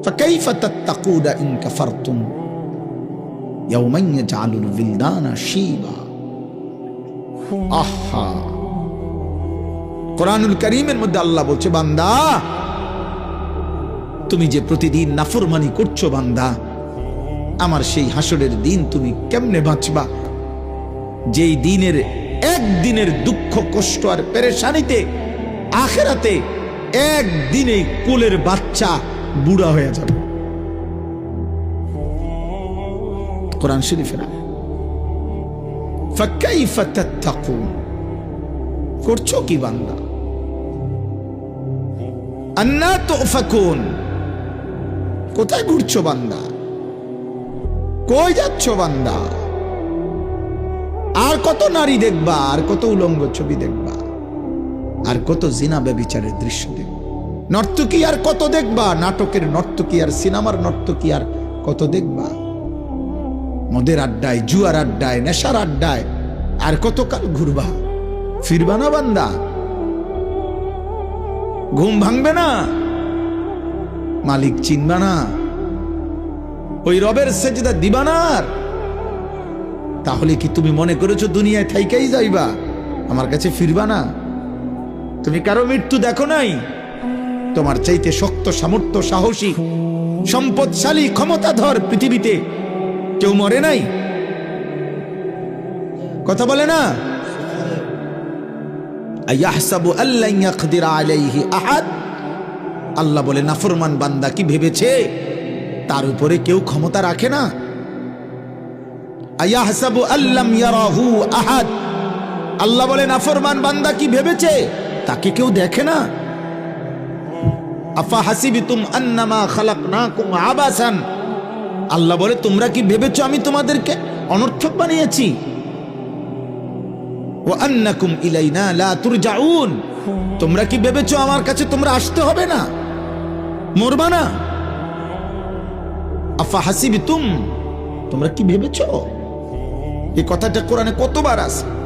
فكيف تتقون إن كفرتم يوما يجعل الولدان شيبا আহা কোরআনুল করিমের মধ্যে আল্লাহ বলছে বান্দা তুমি যে প্রতিদিন নাফরমানি করছো বান্দা আমার সেই হাসরের দিন তুমি কেমনে বাঁচবা যেই দিনের একদিনের দুঃখ কষ্ট আর পেরেশানিতে আখেরাতে একদিনে কোলের বাচ্চা বুড়া হয়ে যাবে। কোরআন শরীফের করছ কি বান্দা? তো কোথায় ঘুরছো বান্দা? কই যাচ্ছ বান্দা? আর কত নারী দেখবা, আর কত উলঙ্গ ছবি দেখবা, আর কত জিনা ব্যবিচারের দৃশ্য দেখবা। নর্তকী আর কত দেখবা? নাটকের নর্তকী আর সিনেমার নর্তকী আর কত দেখবা? মদের আড্ডায়, জুয়ার আড্ডায়, নেশার আড্ডায় আর কতকাল ঘুরবা? ফিরবা না বান্দা? ঘুম ভাঙবে না? মালিক চিনবা না? ওই রবের সেজদা দিবা না? তাহলে কি তুমি মনে করেছ দুনিয়ায় থাইকাই যাইবা? আমার কাছে ফিরবা না? তুমি কারও মৃত্যু দেখো নাই? তোমার চাইতে শক্ত, সামর্থ্য, সাহসী, সম্পদশালী, ক্ষমতাধর পৃথিবীতে কেউ মরে নাই? কথা বলে না? আল্লাহ বলে, নাফরমান বান্দা কি ভেবেছে তার উপরে কেউ ক্ষমতা রাখে না? আয়াহসাবু আল্লাম ইয়ারাহু আহাদ? আল্লাহ বলে, নাফরমান বান্দা কি ভেবেছে তাকে কেউ দেখে না? আফা আন্নামা খালাকনাকুম আবাসান। আল্লাহ বলে, তোমরা কি ভেবেছো আমি তোমাদেরকে অনর্থক বানিয়েছি? ও আন্নাকুম ইলাইনা লা তুরজাউন। তোমরা কি ভেবেছো আমার কাছে তোমরা আসতে হবে না? মরবা না? আফা তোমরা কি ভেবেছো? এই কথাটা কোরআনে কতবার আছে?